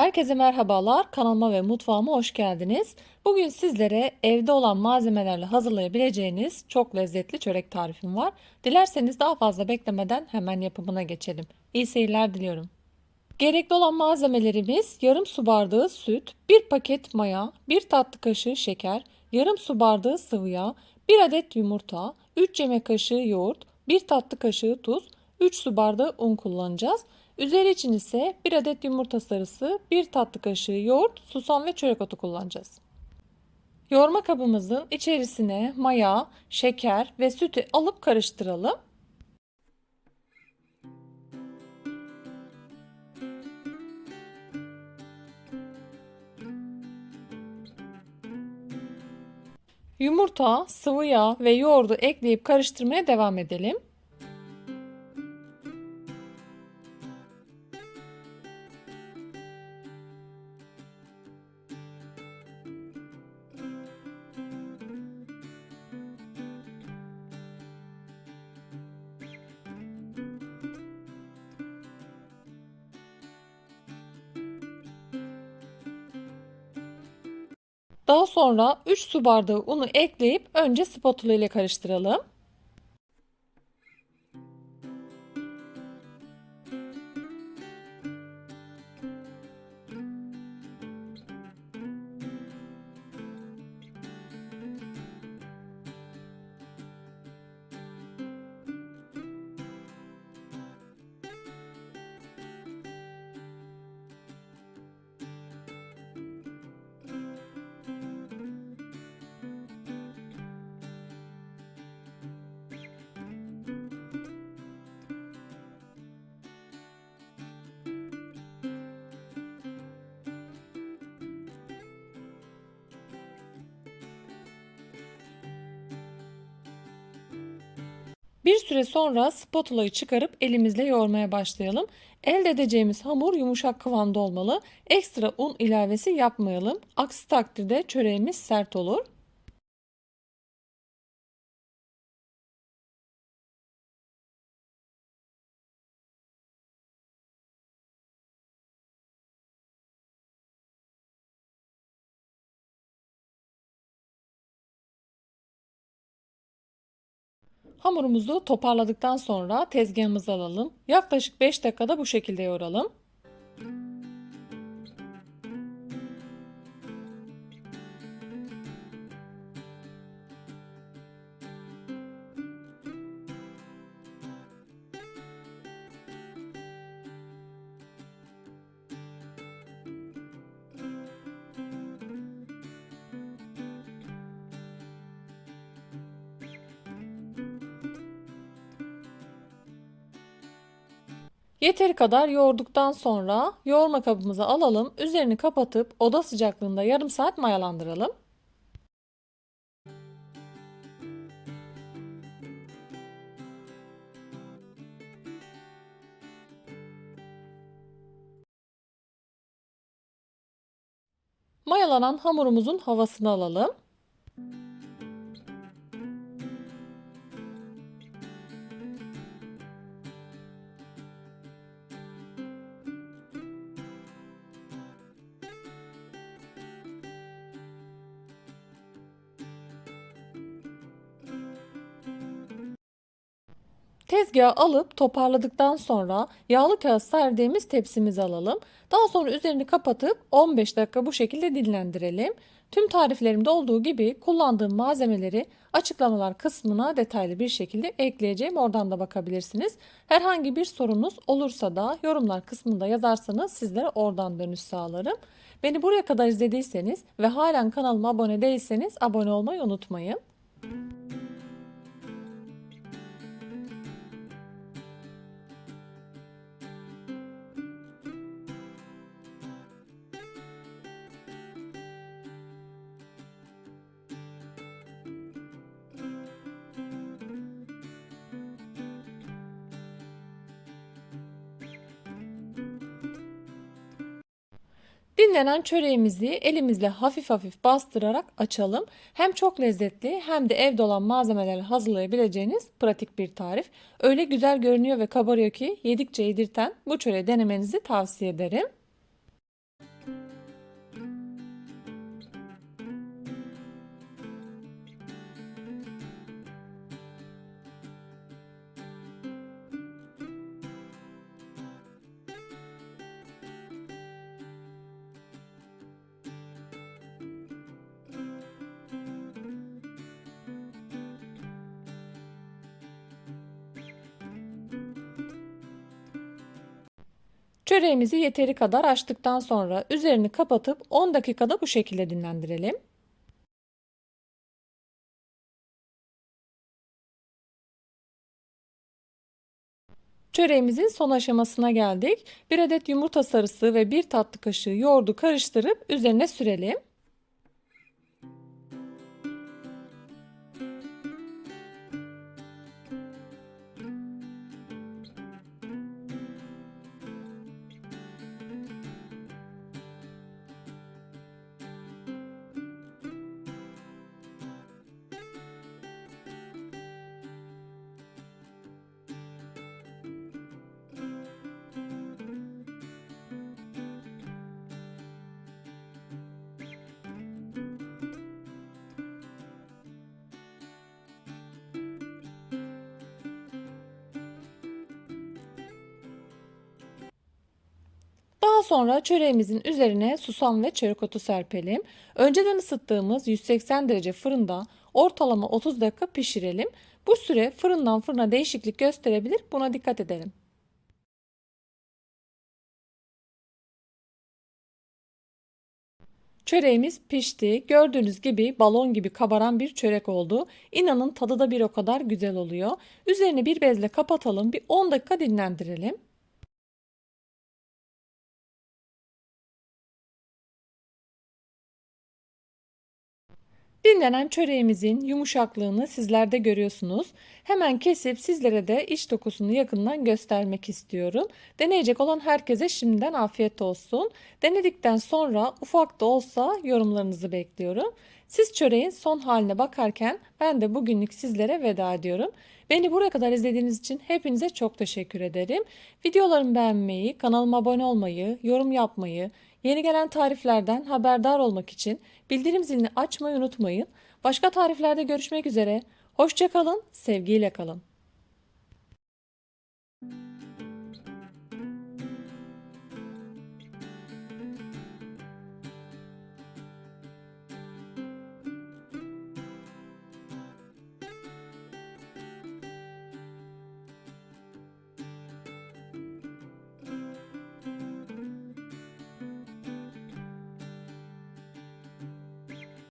Herkese merhabalar. Kanalıma ve mutfağıma hoş geldiniz. Bugün sizlere evde olan malzemelerle hazırlayabileceğiniz çok lezzetli çörek tarifim var. Dilerseniz daha fazla beklemeden hemen yapımına geçelim. İyi seyirler diliyorum. Gerekli olan malzemelerimiz yarım su bardağı süt, 1 paket maya, 1 tatlı kaşığı şeker, yarım su bardağı sıvı yağ, 1 adet yumurta, 3 yemek kaşığı yoğurt, 1 tatlı kaşığı tuz, 3 su bardağı un kullanacağız. Üzeri için ise 1 adet yumurta sarısı, 1 tatlı kaşığı yoğurt, susam ve çörek otu kullanacağız. Yoğurma kabımızın içerisine maya, şeker ve sütü alıp karıştıralım. Yumurta, sıvı yağ ve yoğurdu ekleyip karıştırmaya devam edelim. Daha sonra 3 su bardağı unu ekleyip önce spatula ile karıştıralım. Bir süre sonra spatulayı çıkarıp elimizle yoğurmaya başlayalım. Elde edeceğimiz hamur yumuşak kıvamda olmalı. Ekstra un ilavesi yapmayalım. Aksi takdirde çöreğimiz sert olur. Hamurumuzu toparladıktan sonra tezgahımıza alalım. Yaklaşık 5 dakikada bu şekilde yoğuralım. Yeteri kadar yoğurduktan sonra yoğurma kabımıza alalım. Üzerini kapatıp oda sıcaklığında yarım saat mayalandıralım. Mayalanan hamurumuzun havasını alalım. Tezgaha alıp toparladıktan sonra yağlı kağıt serdiğimiz tepsimizi alalım. Daha sonra üzerini kapatıp 15 dakika bu şekilde dinlendirelim. Tüm tariflerimde olduğu gibi kullandığım malzemeleri açıklamalar kısmına detaylı bir şekilde ekleyeceğim. Oradan da bakabilirsiniz. Herhangi bir sorunuz olursa da yorumlar kısmında yazarsanız sizlere oradan dönüş sağlarım. Beni buraya kadar izlediyseniz ve halen kanalıma abone değilseniz abone olmayı unutmayın. Dinlenen çöreğimizi elimizle hafif hafif bastırarak açalım. Hem çok lezzetli hem de evde olan malzemelerle hazırlayabileceğiniz pratik bir tarif. Öyle güzel görünüyor ve kabarıyor ki yedikçe yedirten bu çöreği denemenizi tavsiye ederim. Çöreğimizi yeteri kadar açtıktan sonra üzerini kapatıp 10 dakikada bu şekilde dinlendirelim. Çöreğimizin son aşamasına geldik. Bir adet yumurta sarısı ve bir tatlı kaşığı yoğurdu karıştırıp üzerine sürelim. Sonra çöreğimizin üzerine susam ve çörek otu serpelim. Önceden ısıttığımız 180 derece fırında ortalama 30 dakika pişirelim. Bu süre fırından fırına değişiklik gösterebilir. Buna dikkat edelim. Çöreğimiz pişti. Gördüğünüz gibi balon gibi kabaran bir çörek oldu. İnanın tadı da bir o kadar güzel oluyor. Üzerini bir bezle kapatalım. Bir 10 dakika dinlendirelim. Dinlenen çöreğimizin yumuşaklığını sizler de görüyorsunuz. Hemen kesip sizlere de iç dokusunu yakından göstermek istiyorum. Deneyecek olan herkese şimdiden afiyet olsun. Denedikten sonra ufak da olsa yorumlarınızı bekliyorum. Siz çöreğin son haline bakarken ben de bugünlük sizlere veda ediyorum. Beni buraya kadar izlediğiniz için hepinize çok teşekkür ederim. Videolarımı beğenmeyi, kanalıma abone olmayı, yorum yapmayı, Yeni gelen tariflerden haberdar olmak için bildirim zilini açmayı unutmayın. Başka tariflerde görüşmek üzere. Hoşçakalın, sevgiyle kalın.